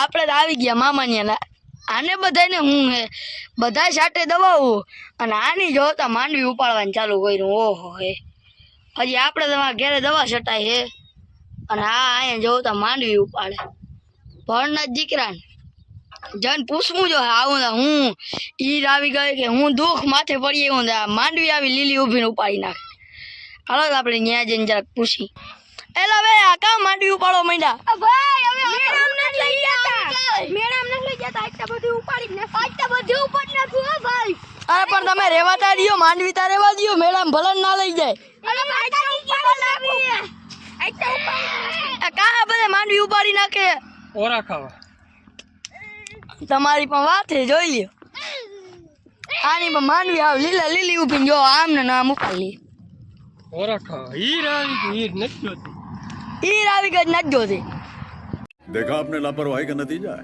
આપણે તો આવી ગયા મામાની આને બધાને હું હે, બધા સાથે દવાઓ અને આની જોતા માંડવી ઉપાડવાનું ચાલુ કર્યું, ઓહો હે. હજી આપણે તમારા ઘેરે દવા છટાય હે અને આ અહીંયા જોતા માંડવી ઉપાડે. ભણના જ દીકરાને. જન પૂછવું જો આવું હું ઈર આવી ગઈ કે હું દુઃખ માથે પડી એવું માંડવી આવી લીલી ઊભીને ઉપાડી નાખે. હાલો આપણે ન્યાય જઈને જરાક પૂછી એલા બે આ કામ માંડવી ઉપાડો માંડ્યા? ભાઈ હવે મેડમ ને લઈ જતા મેડમ ને લઈ જતા આટલા બધું ઉપાડી ને આટલા બધું ઉપાડી નાખું હો ભાઈ. અરે પણ તમે રેવાતા દિયો માંડવી તા રેવા દિયો મેડમ ભલન ના લઈ જાય. અરે ભાઈ આટલા ઉપાડી લાવી આટલા ઉપાડી આ કાં બધે માંડવી ઉપાડી નાખે? ઓરા ખાવા. તમારી પણ વાત છે જોઈ લ્યો. આની પણ માંડવી આવ લીલા લીલી ઊભી જો આમ ને નામ ઉપાડી ઓરા ખાવા. હીર આવી હીર નથી જોતી. ઈ આવી ગઈ નથી જોતી. દેખા આપને લાપરવાહી કે નતીજા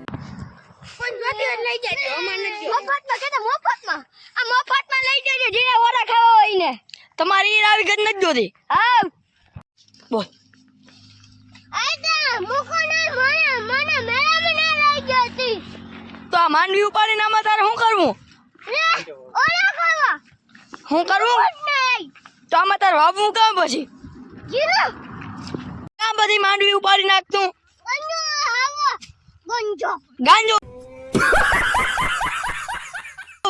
લઈ જજો કે મફતમાં? આ ખાવા હોય તમારી ઈર આવી ગઈ નથી જોતી. હા. બોલ. તો આ માંડવી ઉપાડીને આમાં તારે શું કરવું? ઓરા શું કરવું? તો આમાં તારે વાવવું કામ પછી? કામ બધી માંડવી ઉપાડી નાખતું ગંજો. ગાંજો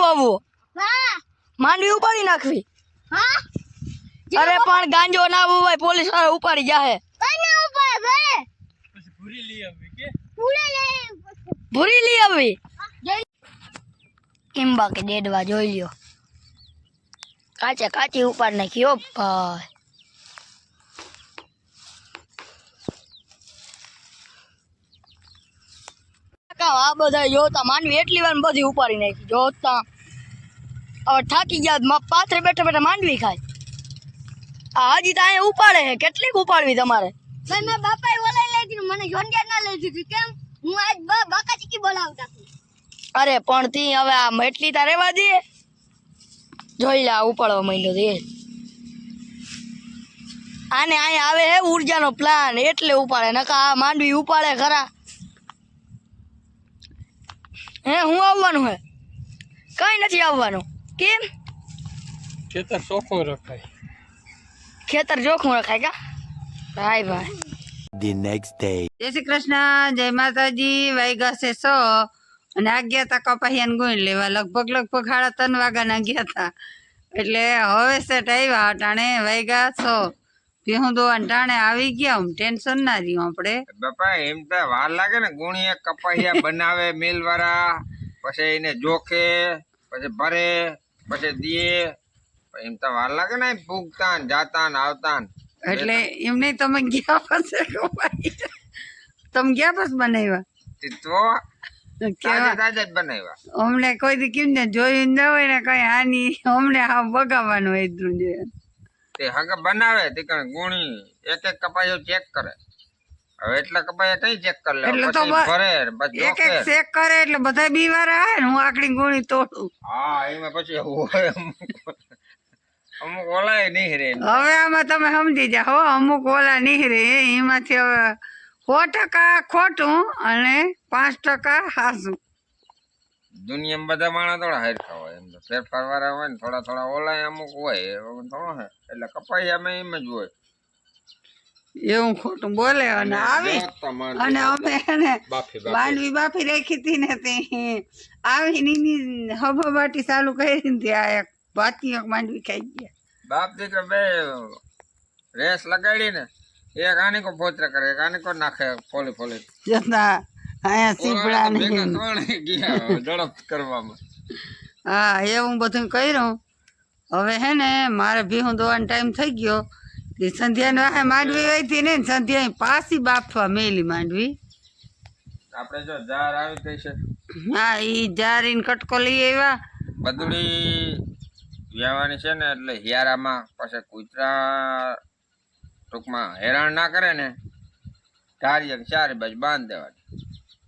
વાવવો માંડવી ઉપાડી નાખવી. અરે પણ ગાંજો ના ભાઈ પોલીસવાળા ઉપાડી જાહે. ભરે પછી ભૂરી લઈ આવી કે? પૂરે લઈ ભૂરી લઈ આવી એમ બાકી દેડવા જોઈ લ્યો. કાચે કાચી ઉપાડ નાખી હો ભાઈ. આ બધા જોતા માનવી એટલી વાર બધી ઉપાડી નાખી. જોતા હવે થાકી ગયા પાથરે બેઠા બેઠા માંડવી ખાય. આ હજી તો અહીંયા ઉપાડે છે. કેટલીક ઉપાડવી તમારે? ભાઈ મારા બાપાએ ઓલા લઈ દીધું મને જોંડિયા ના લઈ દીધું. કેમ? હું આજ બ- બાકા ચીકી બોલાવતા અરે પણ તી હવે આ એટલી તારે રેવા દે. જોઈ લે ઉપાડવા માંડ્યો દે આને અહીંયા આવે હે ઉર્જાનો પ્લાન એટલે ઉપાડે. નકા આ માંડવી ઉપાડે ખરા. હે હું આવવાનું હે? કઈ નથી આવવાનું. કેમ? ખેતર ચોખ્ખું રખાય. ખેતર જોખું રખાય કા? ભાઈ ભાઈ. The નેક્સ્ટ ડે જય શ્રી કૃષ્ણ જય માતાજી વાગ્યા છે સો. અને આ ગયા હતા કપાહિયાને ગુણ લેવા. લગભગ લગભગ સાડા ત્રણ વાગ્યાના ગયા હતા એટલે હવે સેટ આવ્યા અટાણે વાગ્યા સો. ભીહું દોવાને ટાણે આવી ગયા આમ ટેન્શન ના રહ્યું આપણે. બાપા એમ તો વાર લાગે ને ગુણીએ કપાહિયા બનાવે મિલ વાળા પછી એને જોખે પછી ભરે પછી એમ તો વાર લાગે ને ભૂગતા જાતા ને આવતા એટલે એમ નહીં તમે ગયા પછી તમે ગયા પછી બનાવ્યા? તો અમને કોઈ દી કેમ ને જોયું ન હોય ને કઈ હાની અમને હા બગાવવાનું હોય એટલું જોઈએ તે હગ બનાવે તે કણ ગુણી એક એક કપાયો ચેક કરે. હવે એટલા કપાયા કઈ ચેક કરી લે એટલે તો ભરે એક એક ચેક કરે એટલે બધા બીવાર આવે ને હું આકડી ગુણી તોડું. હા એમાં પછી હોય અમુક ઓલા નહીં રે. હવે આમાં તમે સમજી જાઓ હો અમુક ઓલા નીહરે એમાંથી હવે સો ટકા ખોટું અને પાંચ ટકા હાસું. દુનિયામાં બધા માણસ થોડા હરખા હોય. એમ તો ફેરફાર વાળા હોય ને થોડા થોડા ઓલાય અમુક હોય એવું થોડો હે. એટલે કપાઈયામાં એમ જ હોય. એવું ખોટું બોલે અને આવી જોતા માણસ અને અમે એને બાફી બાફી. માંડવી બાફી રાખી હતી ને તે આવીને એની હબાબાટી ચાલુ કરી ને ત્યાં એક ભાતી એક માંડવી ખાઈ ગયા. બાપ દીકરો બે રેસ લગાડી ને એક આની કો ફોતરા કરે એક આની કો નાખે ફોલી ફોલી. જતા અહીંયા સીપડા ઓલા તો ભેગા ને ત્રણેય ગયા ઝડપ કરવામાં. હા એવું બધું કર્યું. હવે હે ને મારે ભીહું દોવાનો ટાઈમ થઈ ગયો. તે સંધ્યાને વાહે માંડવી વહીતી ને સંધ્યા પાછી બાફવા મેલી માંડવી. આપણે જો જાર આવી ગઈ છે. હા ઈ જારીને કટકો લઈ આવ્યા. બદુડી વ્યાવાની છે ને એટલે હિયારામાં પછી કૂતરા ટૂંકમાં હેરાન ના કરે ને. ધારી ચારે બાજુ બાંધ દેવાની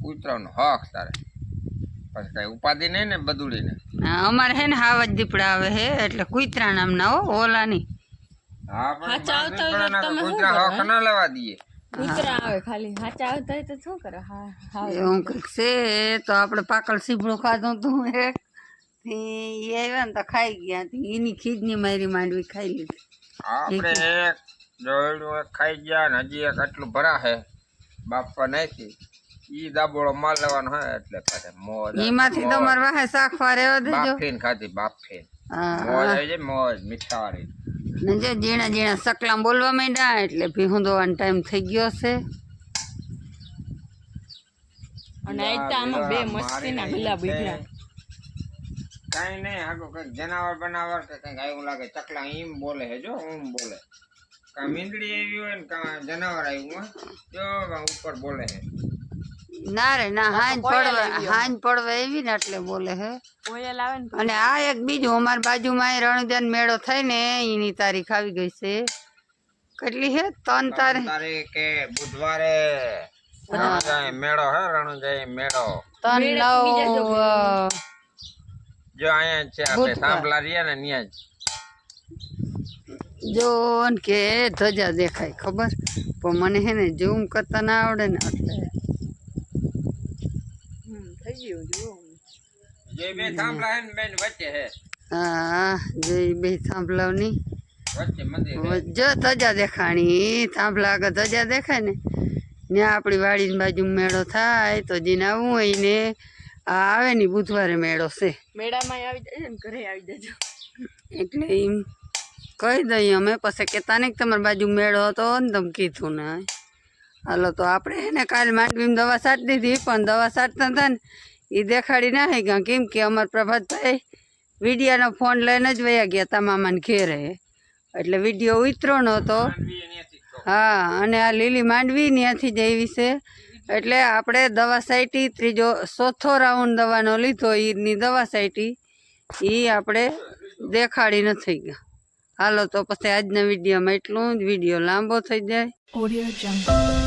કૂતરાનો હક તારે. પછી કઈ ઉપાધિ નહીં ને બદુડીને હા, અમારે હે ને હાવજ દીપડા આવે હે એટલે કુતરા નામના હો ઓલા ની હા પણ દીપડાના તો કૂતરા હક ના લેવા દઈએ. કૂતરા આવે ખાલી. હાચા આવતા હોય તો શું કરે? હા હા એવું કંઈક છે તો આપણે પાકળ સીભડું ખાધું તું એક એ આવ્યા ને તો ખાઈ ગયા એની ખીજની મારી માંડવી ખાઈ લીધી. આપણે એક જોયેલું ખાઈ ગયા ને હજી એક આટલું ભરા છે બાપા નાખી. ઈ દાબોળો માલ લેવાનો હોય એટલે પાછા મોજ એમાંથી તો મારે વાહે શાકવા રહેવા દેજો બાફીને ખાધી બાફીને. હા મોજ આવી જાય મોજ મીઠાવાળી. ને જો ઝીણા ઝીણા સકલા બોલવા માંડ્યા એટલે ભીહું દોવાનો ટાઈમ થઈ ગયો છે અને આઈતા આમાં બે મસ્તીના ભીલા બીજના કઈ નહીં હાગો કંઈક જનાવર બનાવર કે કંઈક એવું લાગે ચકલા એમ બોલે હે જો ઓમ બોલે. કા મીંદડી આવી હોય ને કા જનાવર આવ્યું હોય જો વા ઉપર બોલે હે ના રે ના હાંજ પડવા હાંજ પડવા એવી ને એટલે બોલે હે. કોયલ આવે ને અને આ એક બીજું અમારી બાજુમાં એ રણુજાન મેળો થાય ને એની તારીખ આવી ગઈ છે. કેટલી હે? ત્રણ તારીખ તારીખે બુધવારે મેળો હે રણુજાઈ મેળો. ત્રણ નવ જો અહીંયા છે આપણે સાંભળા રહ્યા ને ત્યાં જ. જો કે ધજા દેખાય ખબર? પણ મને હે ને ઝૂમ કરતા ના આવડે ને એટલે થઈ ગયું જુઓ જે બે થાંભલા હે ને વચ્ચે હે હા જો બે. જો ધજા દેખાણી થાંભલા આગળ ધજા દેખાય ને ત્યાં આપણી વાડીની બાજુ મેળો થાય તો જીને આવું હોય ને આ આવે ને બુધવારે મેળો છે. મેળામાં આવી જાય ને ઘરે આવી જજો. એટલે એમ કહી દઈએ અમે પછી કહેતા નહીં કે તમારી બાજુ મેળો હતો ને તમે કીધું ને હાલો તો આપણે એને કાલ માંડવીમાં દવા સાટી દીધી, પણ દવા સાટતા હતા ને એ દેખાડી ના હે ગયા. કેમ કે અમારા પ્રભાતભાઈ વિડિયાનો ફોન લઈને જ વયા ગયા તા મામાને ઘેરે. એટલે વીડિયો ઉતરો નહોતો. હા, અને આ લીલી માંડવી ત્યાંથી જ આવી છે. એટલે આપણે દવા સાઈટી, ત્રીજો, ચોથો રાઉન્ડ દવાનો લીધો ઈની દવા સાઈટી. એ આપણે દેખાડી નથી ગયા. હાલો તો પછી આજના વિડીયોમાં એટલું જ. વીડિયો લાંબો થઈ જાય. ઓડિયો.